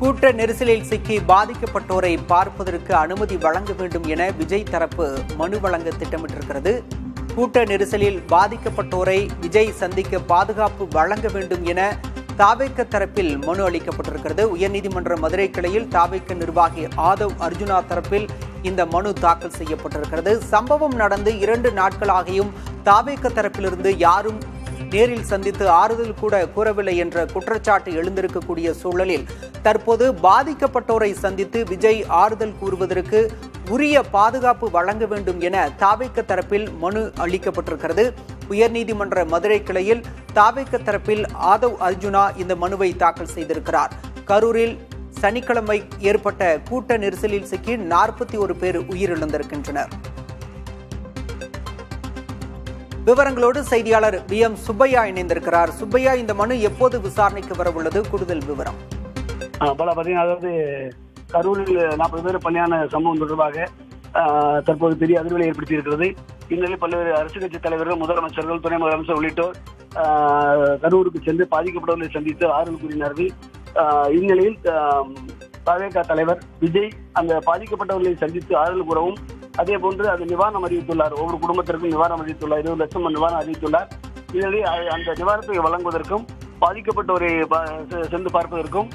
கூட்ட நெரிசலில் சிக்கி பாதிக்கப்பட்டோரை பார்ப்பதற்கு அனுமதி வழங்க வேண்டும் என விஜய் தரப்பு மனு வழங்க திட்டமிட்டிருக்கிறது. கூட்ட நெரிசலில் பாதிக்கப்பட்டோரை விஜய் சந்திக்க பாதுகாப்பு வழங்க வேண்டும் என தாவேக்க தரப்பில் மனு அளிக்கப்பட்டிருக்கிறது. உயர்நீதிமன்ற மதுரை கிளையில் தாவேக்க நிர்வாகி ஆதவ் அர்ஜுனா தரப்பில் இந்த மனு தாக்கல் செய்யப்பட்டிருக்கிறது. சம்பவம் நடந்து இரண்டு நாட்களாகியும் தாவேக்க தரப்பிலிருந்து யாரும் நேரில் சந்தித்து ஆறுதல் கூட கூறவில்லை என்ற குற்றச்சாட்டு எழுந்திருக்கக்கூடிய சூழலில் தற்போது பாதிக்கப்பட்டோரை சந்தித்து விஜய் ஆறுதல் கூறுவதற்கு உரிய பாதுகாப்பு வழங்க வேண்டும் என தாவேக்க தரப்பில் மனு அளிக்கப்பட்டிருக்கிறது. உயர்நீதிமன்ற மதுரை கிளையில் தாவேக்க தரப்பில் ஆதவ் அர்ஜுனா இந்த மனுவை தாக்கல் செய்திருக்கிறார். கரூரில் சனிக்கிழமை ஏற்பட்ட கூட்ட நெரிசலில் சிக்கி நாற்பத்தி ஒரு பேர் உயிரிழந்திருக்கின்றனர். விவரங்களோடு செய்தியாளர் வி எம் சுப்பையா இணைந்திருக்கிறார். சுப்பையா இந்த மனு எப்போது விசாரணைக்கு வரவுள்ளது? கூடுதல் விவரம். பல பார்த்தீங்கன்னா அதாவது கரூரில் நாற்பது பேர் பணியான சம்பவம் தொடர்பாக தற்போது பெரிய அதிர்வலை ஏற்படுத்தி இருக்கிறது இந்நிலையில் பல்வேறு அரசு கட்சி தலைவர்கள் முதலமைச்சர்கள் துணை முதலமைச்சர் உள்ளிட்டோர் கரூருக்கு சென்று பாதிக்கப்பட்டவர்களை சந்தித்து ஆறுதல் கூறினார்கள். இந்நிலையில் பாஜக தலைவர் விஜய் அந்த பாதிக்கப்பட்டவர்களை சந்தித்து ஆறுதல் கூறவும் அதே போன்று அது நிவாரணம் அறிவித்துள்ளார். ஒவ்வொரு குடும்பத்திற்கும் நிவாரணம் அறிவித்துள்ளார். இருபது லட்சம் நிவாரணம் அறிவித்துள்ளார். இதனை அந்த நிவாரணத்தை வழங்குவதற்கும் பாதிக்கப்பட்டவரை சென்று பார்ப்பதற்கும்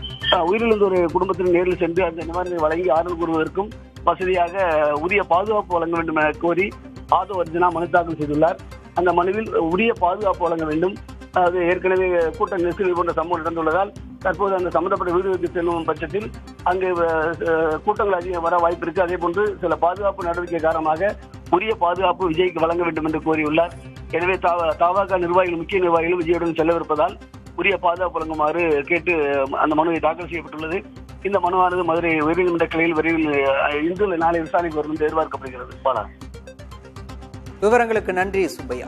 உயிரிழந்த ஒரு குடும்பத்தினர் நேரில் சென்று அந்த நிவாரணத்தை வழங்கி ஆறுதல் கூறுவதற்கும் வசதியாக உரிய பாதுகாப்பு வழங்க வேண்டும் என கோரி ஆதோ அர்ஜுனா மனு தாக்கல் செய்துள்ளார். அந்த மனுவில் உரிய பாதுகாப்பு வழங்க வேண்டும். அது ஏற்கனவே கூட்ட நெரிசல் போன்ற சம்பவம் நடந்துள்ளதால் தற்போது அந்த சம்பந்தப்பட்ட வீடுகளுக்கு செல்லும் பட்சத்தில் அங்கு கூட்டங்கள் அதிகம் வர வாய்ப்பு இருக்கு. அதே போன்று சில பாதுகாப்பு நடவடிக்கை காரணமாக உரிய பாதுகாப்பு விஜய்க்கு வழங்க வேண்டும் என்று கோரியுள்ளார். எனவே தாவாக நிர்வாகிகள் முக்கிய நிர்வாகிகள் விஜயுடன் செல்லவிருப்பதால் உரிய பாதுகாப்பு வழங்குமாறு கேட்டு அந்த மனுவை தாக்கல் செய்யப்பட்டுள்ளது. இந்த மனுவானது மதுரை உயர்நீதிமன்ற கிளையில் விரைவில் இன்று நாளை விசாரணைக்கு வரும் என்று எதிர்பார்க்கப்படுகிறது. பாலா. விவரங்களுக்கு நன்றி சுப்பையா.